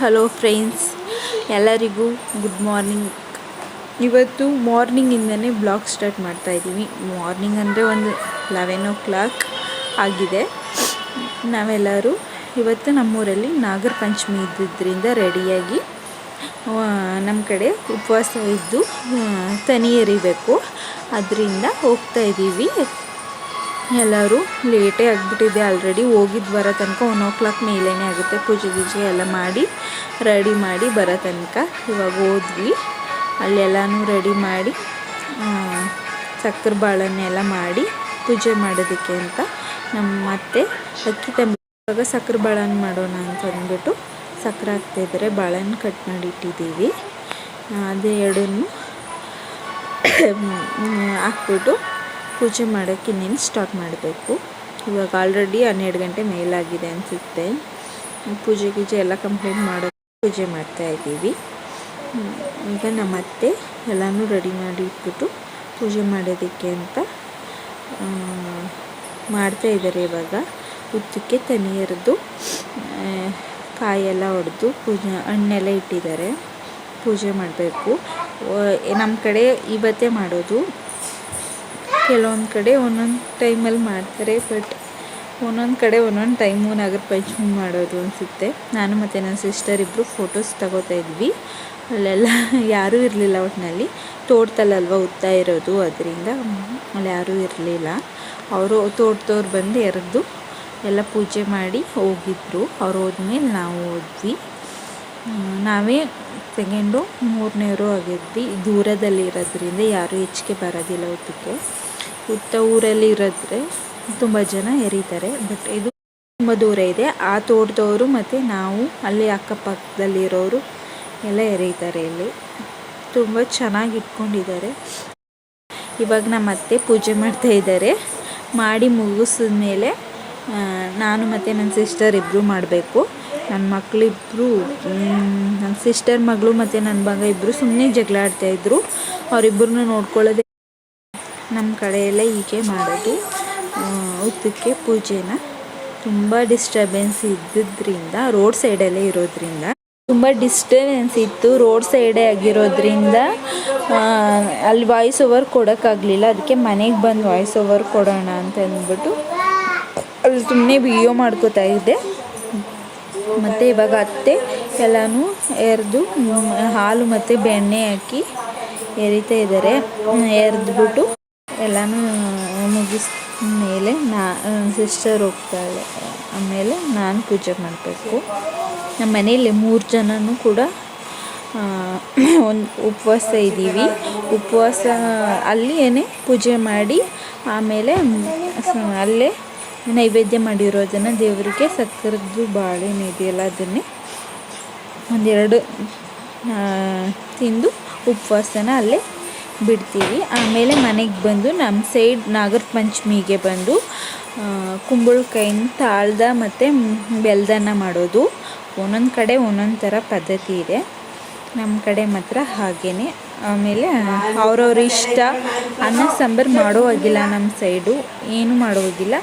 Hello friends, ಎಲ್ಲರಿಗೂ good morning ಇವತ್ತು ಮಾರ್ನಿಂಗಿಂದನೇ ಬ್ಲಾಗ್ ಸ್ಟಾರ್ಟ್ ಮಾಡ್ತಾ ಇದ್ದೀವಿ. ಮಾರ್ನಿಂಗ್ ಅಂದರೆ ಒಂದು ಲೆವೆನ್ ಓ ಕ್ಲಾಕ್ ಆಗಿದೆ. ನಾವೆಲ್ಲರೂ ಇವತ್ತು ನಮ್ಮೂರಲ್ಲಿ ನಾಗರ ಪಂಚಮಿ ಇದ್ದಿದ್ದರಿಂದ ರೆಡಿಯಾಗಿ ನಮ್ಮ ಕಡೆ ಉಪವಾಸ ಇದ್ದು ತನಿ ಎರಿಬೇಕು ಅದರಿಂದ ಹೋಗ್ತಾ ಇದ್ದೀವಿ. ಎಲ್ಲರೂ ಲೇಟೇ ಆಗಿಬಿಟ್ಟಿದೆ ಆಲ್ರೆಡಿ ಹೋಗಿದ್ದು ಬರೋ ತನಕ ಒನ್ ಓ ಕ್ಲಾಕ್ ಮೇಲೇ ಆಗುತ್ತೆ. ಪೂಜೆ ಗೀಜೆ ಎಲ್ಲ ಮಾಡಿ ರೆಡಿ ಮಾಡಿ ಬರೋ ತನಕ. ಇವಾಗ ಹೋದ್ವಿ. ಅಲ್ಲೆಲ್ಲನೂ ರೆಡಿ ಮಾಡಿ ಸಕ್ಕರೆ ಬಾಳನ್ನೆಲ್ಲ ಮಾಡಿ ಪೂಜೆ ಮಾಡೋದಕ್ಕೆ ಅಂತ ನಮ್ಮ ಮತ್ತೆ ಅಕ್ಕಿ ತಂಬ, ಇವಾಗ ಸಕ್ಕರೆ ಬಾಳೆಹಣ್ಣು ಮಾಡೋಣ ಅಂತ ಅಂದ್ಬಿಟ್ಟು ಸಕ್ಕರೆ ಹಾಕ್ತಾಯಿದ್ರೆ ಬಾಳೆಹಣ್ಣು ಕಟ್ ಮಾಡಿ ಇಟ್ಟಿದ್ದೀವಿ. ಅದೇ ಎರಡನ್ನೂ ಹಾಕ್ಬಿಟ್ಟು ಪೂಜೆ ಮಾಡೋಕ್ಕೆ ಇನ್ನೇನು ಸ್ಟಾರ್ಟ್ ಮಾಡಬೇಕು. ಇವಾಗ ಆಲ್ರೆಡಿ ಹನ್ನೆರಡು ಗಂಟೆ ಮೇಲಾಗಿದೆ ಅನಿಸುತ್ತೆ. ಪೂಜೆ ಗೀಜೆ ಎಲ್ಲ ಕಂಪ್ಲೀಟ್ ಮಾಡೋ ಪೂಜೆ ಮಾಡ್ತಾ ಇದ್ದೀವಿ. ಈಗ ನಮ್ಮ ಅತ್ತೆ ಎಲ್ಲನೂ ರೆಡಿ ಮಾಡಿ ಇಟ್ಬಿಟ್ಟು ಪೂಜೆ ಮಾಡೋದಕ್ಕೆ ಅಂತ ಮಾಡ್ತಾ ಇದ್ದಾರೆ ಇವಾಗ. ಉದ್ದಕ್ಕೆ ತನಿಯರದು ಕಾಯೆಲ್ಲ ಹೊಡೆದು ಪೂಜೆ, ಹಣ್ಣೆಲ್ಲ ಇಟ್ಟಿದ್ದಾರೆ. ಪೂಜೆ ಮಾಡಬೇಕು. ನಮ್ಮ ಕಡೆ ಇವತ್ತೇ ಮಾಡೋದು. ಕೆಲವೊಂದು ಕಡೆ ಒಂದೊಂದು ಟೈಮಲ್ಲಿ ಮಾಡ್ತಾರೆ ಬಟ್ ಒಂದೊಂದು ಕಡೆ ಒಂದೊಂದು ಟೈಮು ನಾಗರ ಪಂಚಮಿ ಮಾಡೋದು ಅನಿಸುತ್ತೆ. ನಾನು ಮತ್ತು ನನ್ನ ಸಿಸ್ಟರ್ ಇಬ್ಬರು ಫೋಟೋಸ್ ತಗೋತಾ ಇದ್ವಿ. ಅಲ್ಲೆಲ್ಲ ಯಾರೂ ಇರಲಿಲ್ಲ ಒಟ್ಟಿನಲ್ಲಿ ತೋಟದಲ್ಲಲ್ವ ಉತ್ತಾ ಇರೋದು, ಅದರಿಂದ ಅಲ್ಲಿ ಯಾರೂ ಇರಲಿಲ್ಲ. ಅವರು ತೋಟದವ್ರು ಬಂದು ಎರೆದು ಎಲ್ಲ ಪೂಜೆ ಮಾಡಿ ಹೋಗಿದ್ರು. ಅವ್ರು ಹೋದ್ಮೇಲೆ ನಾವು ಹೋದ್ವಿ. ನಾವೇ ಸೆಕೆಂಡು ಮೂರನೇವರು ಆಗಿದ್ವಿ. ದೂರದಲ್ಲಿ ಇರೋದ್ರಿಂದ ಯಾರೂ ಹೆಚ್ಚಿಗೆ ಬರೋದಿಲ್ಲ ಊಟಕ್ಕೆ. ಉತ್ತ ಊರಲ್ಲಿ ಇರೋದ್ರೆ ತುಂಬ ಜನ ಎರೀತಾರೆ. ಬಟ್ ಇದು ತುಂಬ ದೂರ ಇದೆ. ಆ ತೋಟದವರು ಮತ್ತು ನಾವು, ಅಲ್ಲಿ ಅಕ್ಕಪಕ್ಕದಲ್ಲಿರೋರು ಎಲ್ಲ ಎರೀತಾರೆ ಇಲ್ಲಿ. ತುಂಬ ಚೆನ್ನಾಗಿ ಇಟ್ಕೊಂಡಿದ್ದಾರೆ. ಇವಾಗ ನಮ್ಮ ಅತ್ತೆ ಪೂಜೆ ಮಾಡ್ತಾ ಇದ್ದಾರೆ. ಮಾಡಿ ಮುಗಿಸಿದ ಮೇಲೆ ನಾನು ಮತ್ತು ನನ್ನ ಸಿಸ್ಟರ್ ಇಬ್ಬರು ಮಾಡಬೇಕು. ನನ್ನ ಮಕ್ಕಳಿಬ್ಬರು ನನ್ನ ಸಿಸ್ಟರ್ ಮಗಳು ಮತ್ತು ನನ್ನ ಮಗ ಇಬ್ಬರು ಸುಮ್ಮನೆ ಜಗಳ ಆಡ್ತಾಯಿದ್ರು ಅವರಿಬ್ಬರನ್ನ ನೋಡ್ಕೊಳ್ಳೋದೇ ನಮ್ಮ ಕಡೆಯೆಲ್ಲ ಹೀಗೆ ಮಾಡೋದು. ಉತ್ತಕ್ಕೆ ಪೂಜೆನ ತುಂಬ ಡಿಸ್ಟರ್ಬೆನ್ಸ್ ಇದ್ದಿದ್ದರಿಂದ ರೋಡ್ ಸೈಡಲ್ಲೇ ಇರೋದ್ರಿಂದ, ತುಂಬ ಡಿಸ್ಟರ್ಬೆನ್ಸ್ ಇತ್ತು. ರೋಡ್ ಸೈಡೇ ಆಗಿರೋದ್ರಿಂದ ಅಲ್ಲಿ ವಾಯ್ಸ್ ಓವರ್ ಕೊಡೋಕ್ಕಾಗಲಿಲ್ಲ ಅದಕ್ಕೆ ಮನೆಗೆ ಬಂದು ವಾಯ್ಸ್ ಓವರ್ ಕೊಡೋಣ ಅಂತ ಅಂದ್ಬಿಟ್ಟು ಅಲ್ಲಿ ಸುಮ್ಮನೆ ವಿಡಿಯೋ ಮಾಡ್ಕೋತಾ ಇದ್ದೆ. ಮತ್ತು ಇವಾಗ ಅತ್ತೆ ಎಲ್ಲನೂ ಎರೆದು ಹಾಲು ಮತ್ತು ಬೆಣ್ಣೆ ಹಾಕಿ ಎರಿತಾ ಇದ್ದಾರೆ ಎರೆದ್ಬಿಟ್ಟು ಎಲ್ಲನೂ ಮುಗಿಸ್ ಮೇಲೆ ನಾ ಸಿಸ್ಟರ್ ಹೋಗ್ತಾಳೆ. ಆಮೇಲೆ ನಾನು ಪೂಜೆ ಮಾಡಬೇಕು. ನಮ್ಮ ಮನೆಯಲ್ಲಿ ಮೂರು ಜನನೂ ಕೂಡ ಒಂದು ಉಪವಾಸ ಇದ್ದೀವಿ. ಉಪವಾಸ ಅಲ್ಲಿಯೇ ಪೂಜೆ ಮಾಡಿ, ಆಮೇಲೆ ಅಲ್ಲೇ ನೈವೇದ್ಯ ಮಾಡಿರೋದನ್ನು ದೇವರಿಗೆ ಸಕ್ಕರೆದು ಬಾಳೆಹಣ್ಣು ಇದೆಯಲ್ಲ ಅದನ್ನೇ ಒಂದೆರಡು ತಿಂದು ಉಪವಾಸನ ಅಲ್ಲೇ ಬಿಡ್ತೀವಿ. ಆಮೇಲೆ ಮನೆಗೆ ಬಂದು ನಮ್ಮ ಸೈಡ್ ನಾಗರ ಪಂಚಮಿಗೆ ಬಂದು ಕುಂಬಳಕಾಯಿನ ತಾಳ್ದ ಮತ್ತು ಬೆಲ್ದನ್ನ ಮಾಡೋದು. ಒಂದೊಂದು ಕಡೆ ಒಂದೊಂದು ಥರ ಪದ್ಧತಿ ಇದೆ. ನಮ್ಮ ಕಡೆ ಮಾತ್ರ ಹಾಗೇ ಆಮೇಲೆ ಅವ್ರವ್ರ ಇಷ್ಟ ಅನ್ನ, ಸಾಂಬಾರು ಮಾಡೋ ಹಾಗಿಲ್ಲ ನಮ್ಮ ಸೈಡು. ಏನು ಮಾಡೋದಿಲ್ಲ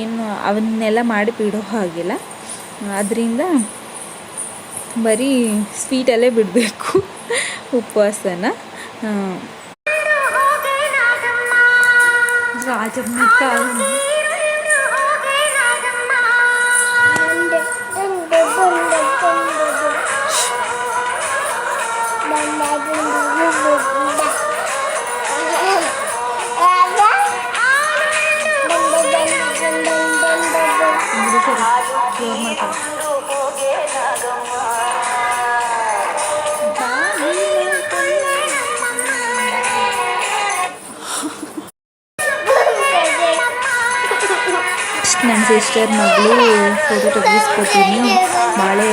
ಏನು ಅವನ್ನೆಲ್ಲ ಮಾಡಿ ಬಿಡೋ ಹಾಗಿಲ್ಲ. ಅದರಿಂದ ಬರೀ ಸ್ವೀಟಲ್ಲೇ ಬಿಡಬೇಕು ಉಪವಾಸನ. ಆ, ರಾಜಮ್ಮ ಸಿಸ್ಟರ್ ಮಗಳು ಫೋಟೋ ತೆಗೆಸ್ಕೊತೀನಿ ಬಾಳೆ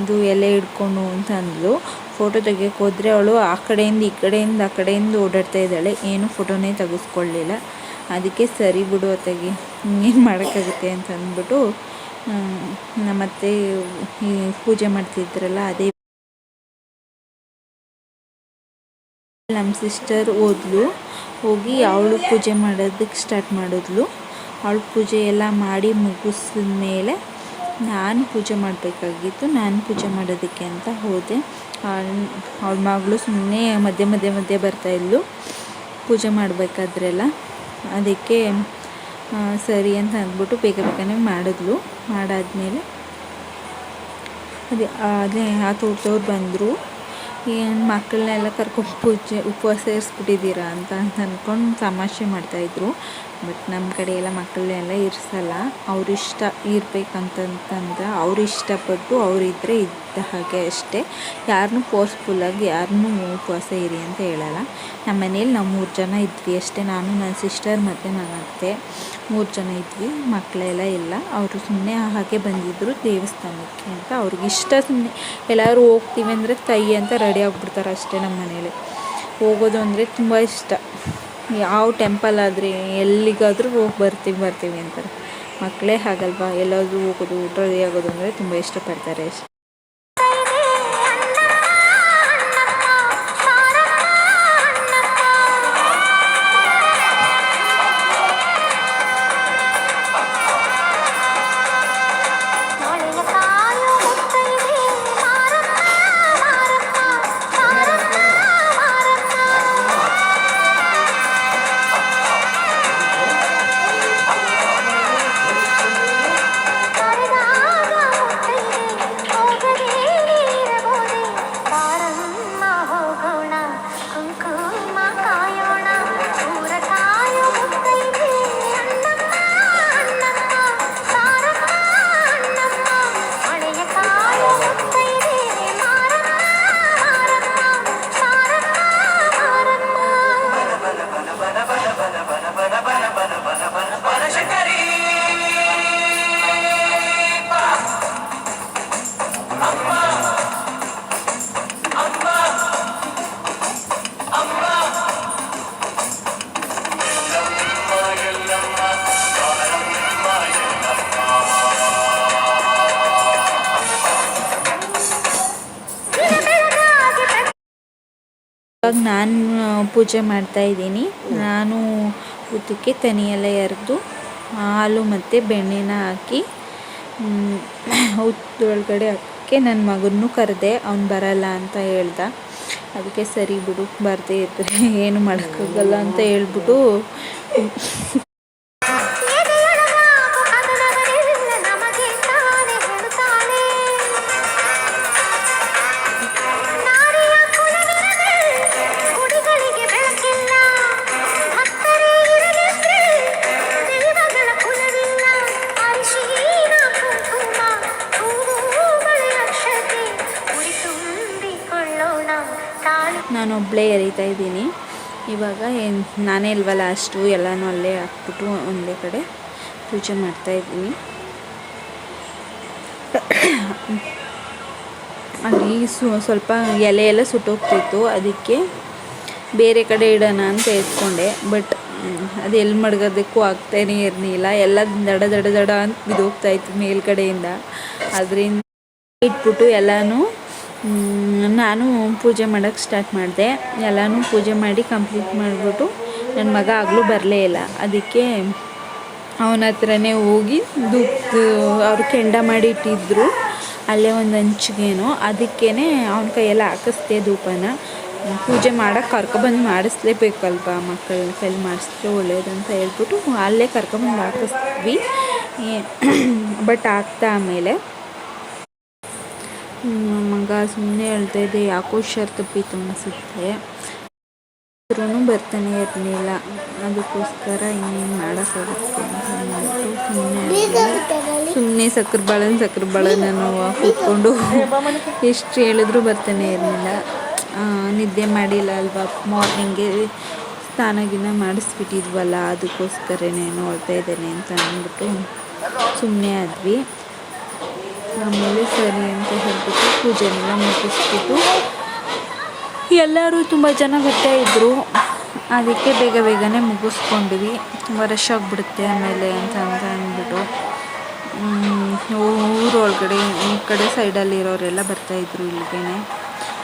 ಇದು ಎಲೆ ಹಿಡ್ಕೊಂಡು ಅಂತ ಅಂದ್ಲು. ಫೋಟೋ ತೆಗಿಯೋಕೆ ಹೋದರೆ ಅವಳು ಆ ಕಡೆಯಿಂದ ಈ ಕಡೆಯಿಂದ ಆ ಕಡೆಯಿಂದ ಓಡಾಡ್ತಾ ಇದ್ದಾಳೆ. ಏನು ಫೋಟೋನೇ ತೆಗೆಸ್ಕೊಳ್ಳಿಲ್ಲ ಅದಕ್ಕೆ ಸರಿ ಬಿಡು ತೆಗಿ ಏನು ಮಾಡೋಕ್ಕಾಗುತ್ತೆ ಅಂತ ಅಂದ್ಬಿಟ್ಟು ನಮ್ಮತ್ತೆ ಈ ಪೂಜೆ ಮಾಡ್ತಿದ್ರಲ್ಲ, ಅದೇ ನಮ್ಮ ಸಿಸ್ಟರ್ ಓದ್ಲು ಹೋಗಿ ಅವಳು ಪೂಜೆ ಮಾಡೋದಕ್ಕೆ ಸ್ಟಾರ್ಟ್ ಮಾಡಿದ್ಲು. ಅವಳು ಪೂಜೆ ಎಲ್ಲ ಮಾಡಿ ಮುಗಿಸಿದ ಮೇಲೆ ನಾನು ಪೂಜೆ ಮಾಡಬೇಕಾಗಿತ್ತು. ನಾನು ಪೂಜೆ ಮಾಡೋದಕ್ಕೆ ಅಂತ ಹೋದೆ. ಅವಳ ಮಗಳು ಸುಮ್ಮನೆ ಮಧ್ಯೆ ಮಧ್ಯೆ ಮಧ್ಯೆ ಬರ್ತಾಯಿದ್ಲು ಪೂಜೆ ಮಾಡಬೇಕಾದ್ರೆಲ್ಲ. ಅದಕ್ಕೆ ಸರಿ ಅಂತ ಅಂದ್ಬಿಟ್ಟು ಬೇಗ ಬೇಗನೆ ಮಾಡಿದ್ಲು. ಮಾಡಾದಮೇಲೆ ಅದೇ ಅದೇ ಆ ತೋಟದವ್ರು ಬಂದರು. ಏನು ಮಕ್ಕಳನ್ನೆಲ್ಲ ಕರ್ಕೊಂಡು ಪೂಜೆ ಉಪವಾಸ ಇರಿಸ್ಬಿಟ್ಟಿದ್ದೀರಾ ಅಂತ ಅಂತ ಅಂದ್ಕೊಂಡು ತಮಾಷೆ ಮಾಡ್ತಾಯಿದ್ರು ಬಟ್ ನಮ್ಮ ಕಡೆ ಎಲ್ಲ ಮಕ್ಕಳನ್ನೆಲ್ಲ ಇರಿಸಲ್ಲ. ಅವ್ರ ಇರಬೇಕಂತಂತಂದ್ರೆ ಇರ್ಬೇಕಂತಂತಂದ್ರೆ ಅವ್ರು ಇಷ್ಟಪಟ್ಟು ಅವರಿದ್ದರೆ ಇದ್ದ ಹಾಗೆ ಅಷ್ಟೇ. ಯಾರನ್ನೂ ಫೋರ್ಸ್ಫುಲ್ಲಾಗಿ ಯಾರನ್ನೂ ಉಪವಾಸ ಇರಿ ಅಂತ ಹೇಳಲ್ಲ. ನಮ್ಮ ಮನೇಲಿ ನಾವು ಮೂರು ಜನ ಇದ್ವಿ ಅಷ್ಟೇ. ನಾನು ನನ್ನ ಸಿಸ್ಟರ್ ಮತ್ತು ನನ್ನ ಅತ್ತೆ. ಮೂರು ಜನ ಇದ್ವಿ. ಮಕ್ಕಳೆಲ್ಲ ಇಲ್ಲ. ಅವರು ಸುಮ್ಮನೆ ಹಾಗೆ ಬಂದಿದ್ದರು ದೇವಸ್ಥಾನಕ್ಕೆ ಅಂತ. ಅವ್ರಿಗೆ ಇಷ್ಟ ಸುಮ್ಮನೆ ಎಲ್ಲರೂ ಹೋಗ್ತೀವಿ ಅಂದರೆ ತೈ ಅಂತ ರೆಡಿ ಆಗಿಬಿಡ್ತಾರೆ ಅಷ್ಟೇ ನಮ್ಮ ಮನೇಲಿ. ಹೋಗೋದು ಅಂದರೆ ತುಂಬ ಇಷ್ಟ. ಯಾವ ಟೆಂಪಲ್ ಆದರೆ ಎಲ್ಲಿಗಾದರೂ ಹೋಗಿ ಬರ್ತೀವಿ ಬರ್ತೀವಿ ಅಂತಾರೆ. ಮಕ್ಕಳೇ ಹಾಗಲ್ವಾ? ಎಲ್ಲಾದರೂ ಹೋಗೋದು ಊಟ ರೆಡಿ ಆಗೋದು ಅಂದರೆ ತುಂಬ ಇಷ್ಟಪಡ್ತಾರೆ ಇವಾಗ ನಾನು ಪೂಜೆ ಮಾಡ್ತಾ ಇದ್ದೀನಿ. ನಾನು ಉದ್ದಕ್ಕೆ ತನಿಯೆಲ್ಲ ಎರೆದು, ಹಾಲು ಮತ್ತು ಬೆಣ್ಣೆನ ಹಾಕಿ ಒಳಗಡೆ ಹಾಕಿ ನನ್ನ ಮಗನ್ನು ಕರೆದೆ, ಅವ್ನು ಬರಲ್ಲ ಅಂತ ಹೇಳ್ದ. ಅದಕ್ಕೆ ಸರಿ ಬಿಡು, ಬರದೇ ಇದ್ದರೆ ಏನು ಮಾಡೋಕ್ಕಾಗಲ್ಲ ಅಂತ ಹೇಳ್ಬಿಟ್ಟು. ನಾನೊಬ್ಬಳೇ ಎರಿತಾ ಇದ್ದೀನಿ. ಇವಾಗ ಏನು, ನಾನೇ ಇಲ್ವಲ್ಲ ಅಷ್ಟು, ಎಲ್ಲನೂ ಅಲ್ಲೇ ಹಾಕ್ಬಿಟ್ಟು ಒಂದೇ ಕಡೆ ಪೂಜೆ ಮಾಡ್ತಾ ಇದ್ದೀನಿ. ಅಲ್ಲಿ ಸು, ಸ್ವಲ್ಪ ಎಲೆ ಎಲ್ಲ ಸುಟ್ಟೋಗ್ತಿತ್ತು. ಅದಕ್ಕೆ ಬೇರೆ ಕಡೆ ಇಡೋಣ ಅಂತ ಎತ್ಕೊಂಡೆ. ಬಟ್, ಅದು ಎಲ್ಲಿ ಮಡ್ಗೋದಕ್ಕೂ ಆಗ್ತಾನೇ ಇರಲಿಲ್ಲ. ಎಲ್ಲ ದಡ ದಡ ದಡ ಅಂತ ಇತ್ತು ಮೇಲ್ಗಡೆಯಿಂದ. ಅದರಿಂದ ಇಟ್ಬಿಟ್ಟು ಎಲ್ಲನೂ ನಾನು ಪೂಜೆ ಮಾಡೋಕ್ಕೆ ಸ್ಟಾರ್ಟ್ ಮಾಡಿದೆ. ಎಲ್ಲನೂ ಪೂಜೆ ಮಾಡಿ ಕಂಪ್ಲೀಟ್ ಮಾಡಿಬಿಟ್ಟು ನನ್ನ ಮಗ ಆಗಲೂ ಬರಲೇ ಇಲ್ಲ. ಅದಕ್ಕೆ ಅವನ ಹತ್ರನೇ ಹೋಗಿ ದುಪ್ಪ ಅವ್ರು ಕೆಂಡ ಮಾಡಿ ಇಟ್ಟಿದ್ದರು ಅಲ್ಲೇ ಒಂದು ಹಂಚಿಗೇನೋ. ಅದಕ್ಕೇ ಅವನ ಕೈಯೆಲ್ಲ ಹಾಕಿಸ್ದೆ ಧೂಪನ. ಪೂಜೆ ಮಾಡೋಕ್ಕೆ ಕರ್ಕೊಬಂದು ಮಾಡಿಸ್ಲೇಬೇಕಲ್ವ ಮಕ್ಕಳ ಕೈಲಿ ಮಾಡಿಸಿದ್ರೆ ಒಳ್ಳೇದಂತ ಹೇಳ್ಬಿಟ್ಟು ಅಲ್ಲೇ ಕರ್ಕೊಬಂದು ಹಾಕಿಸ್ತೀವಿ ಬಟ್ ಆಗ್ತಾ ಆಮೇಲೆ ಮಗ ಸುಮ್ಮನೆ ಹೇಳ್ತಾ ಇದ್ದೆ, ಯಾಕೋ ಶರ್ ತಪ್ಪಿತ್ತು ಅನಿಸುತ್ತೆ. ಆದ್ರೂ ಬರ್ತಾನೆ ಇರಲಿಲ್ಲ. ಅದಕ್ಕೋಸ್ಕರ ಇನ್ನೇನು ಮಾಡೋಕ್ಕಾಗುತ್ತೆ ಅಂತ ಅಂದ್ಬಿಟ್ಟು ಸುಮ್ಮನೆ ಸುಮ್ಮನೆ ಸಕ್ಕರೆ ಬಾಳೆನ ಸಕ್ಕರೆ ಬಾಳೆನ ನಾವು ಕೂತ್ಕೊಂಡು ಎಷ್ಟು ಹೇಳಿದ್ರು ಬರ್ತಾನೆ ಇರಲಿಲ್ಲ. ನಿದ್ದೆ ಮಾಡಿಲ್ಲ ಅಲ್ವಾ? ಮಾರ್ನಿಂಗೇ ಸ್ನಾನ ಗಿನ ಮಾಡಿಸ್ಬಿಟ್ಟಿದ್ವಲ್ಲ, ಅದಕ್ಕೋಸ್ಕರನೇ ನೋಡ್ತಾ ಇದ್ದೇನೆ ಅಂತ ಅಂದ್ಬಿಟ್ಟು ಸುಮ್ಮನೆ ಆದ್ವಿ. ಆಮೇಲೆ ಸರಿ ಅಂತ ಹೇಳ್ಬಿಟ್ಟು ಪೂಜೆನೆಲ್ಲ ಮುಗಿಸ್ಬಿಟ್ಟು ಎಲ್ಲರೂ ತುಂಬ ಜನ ಬರ್ತಾ ಇದ್ದರು ಅದಕ್ಕೆ ಬೇಗ ಬೇಗನೆ ಮುಗಿಸ್ಕೊಂಡ್ವಿ. ತುಂಬ ರಶ್ ಆಗಿಬಿಡುತ್ತೆ ಆಮೇಲೆ ಅಂತ ಅಂತ ಅಂದ್ಬಿಟ್ಟು. ಊರೊಳಗಡೆ, ಈ ಕಡೆ ಸೈಡಲ್ಲಿ ಇರೋರೆಲ್ಲ ಬರ್ತಾಯಿದ್ರು ಇಲ್ಲಿಗೆ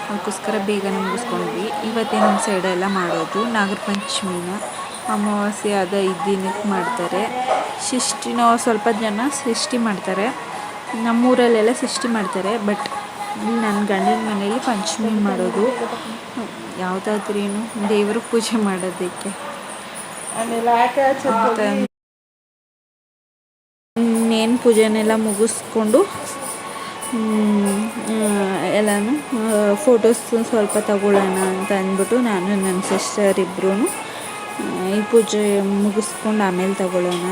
ಅದಕ್ಕೋಸ್ಕರ ಬೇಗನೆ ಮುಗಿಸ್ಕೊಂಡ್ವಿ. ಇವತ್ತೇ ನಮ್ಮ ಸೈಡೆಲ್ಲ ಮಾಡೋದು ನಾಗರ ಪಂಚಮಿನ ಅಮಾವಾಸ್ಯೆ ಆದ ಇದ್ದಿನಕ್ಕೆ ಮಾಡ್ತಾರೆ. ಷಷ್ಠಿನ ಸ್ವಲ್ಪ ಜನ ಸೃಷ್ಟಿ ಮಾಡ್ತಾರೆ. ನಮ್ಮೂರಲ್ಲೆಲ್ಲ ಸೃಷ್ಟಿ ಮಾಡ್ತಾರೆ ಬಟ್ ಇಲ್ಲಿ ನನ್ನ ಗಂಡನ ಮನೇಲಿ ಪಂಚಮಿ ಮಾಡೋದು. ಯಾವುದಾದ್ರೇನು ದೇವರು ಪೂಜೆ ಮಾಡೋದಕ್ಕೆ. ಇನ್ನೇನು ಪೂಜೆನೆಲ್ಲ ಮುಗಿಸ್ಕೊಂಡು ಎಲ್ಲನೂ ಫೋಟೋಸ್ ಸ್ವಲ್ಪ ತಗೊಳ್ಳೋಣ ಅಂತ ಅಂದ್ಬಿಟ್ಟು ನಾನು ನನ್ನ ಸಿಸ್ಟರ್ ಇಬ್ಬರೂ ಈ ಪೂಜೆ ಮುಗಿಸ್ಕೊಂಡು ಆಮೇಲೆ ತಗೊಳ್ಳೋಣ.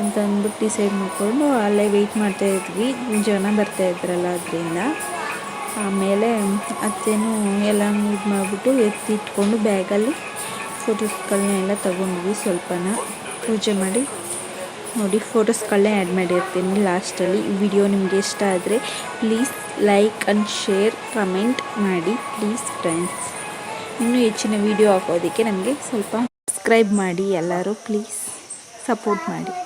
ಅಂತ ಅಂದ್ಬಿಟ್ಟು ಡಿಸೈಡ್ ಮಾಡಿಕೊಂಡು ಅಲ್ಲೇ ವೆಯ್ಟ್ ಮಾಡ್ತಾ ಇದ್ವಿ. ಜನ ಬರ್ತಾ ಇದ್ರಲ್ಲ ಅದರಿಂದ. ಆಮೇಲೆ ಅತ್ತೇನು ಎಲ್ಲ ಇದು ಮಾಡಿಬಿಟ್ಟು ಎತ್ತಿಟ್ಕೊಂಡು ಬ್ಯಾಗಲ್ಲಿ ಫೋಟೋಸ್ಗಳನ್ನೆಲ್ಲ ತೊಗೊಂಡ್ವಿ ಸ್ವಲ್ಪನ. ಪೂಜೆ ಮಾಡಿ. ನೋಡಿ ಫೋಟೋಸ್ಗಳನ್ನೇ ಆ್ಯಡ್ ಮಾಡಿರ್ತೀನಿ ಲಾಸ್ಟಲ್ಲಿ ಈ ವಿಡಿಯೋ ನಿಮಗೆ ಇಷ್ಟ ಆದರೆ please like and share comment ಮಾಡಿ ಪ್ಲೀಸ್ ಫ್ರೆಂಡ್ಸ್ ಇನ್ನೂ ಹೆಚ್ಚಿನ ವಿಡಿಯೋ ಹಾಕೋದಕ್ಕೆ ನಮಗೆ ಸ್ವಲ್ಪ ಸಬ್ಸ್ಕ್ರೈಬ್ ಮಾಡಿ ಎಲ್ಲರೂ ಪ್ಲೀಸ್ ಸಪೋರ್ಟ್ ಮಾಡಿ.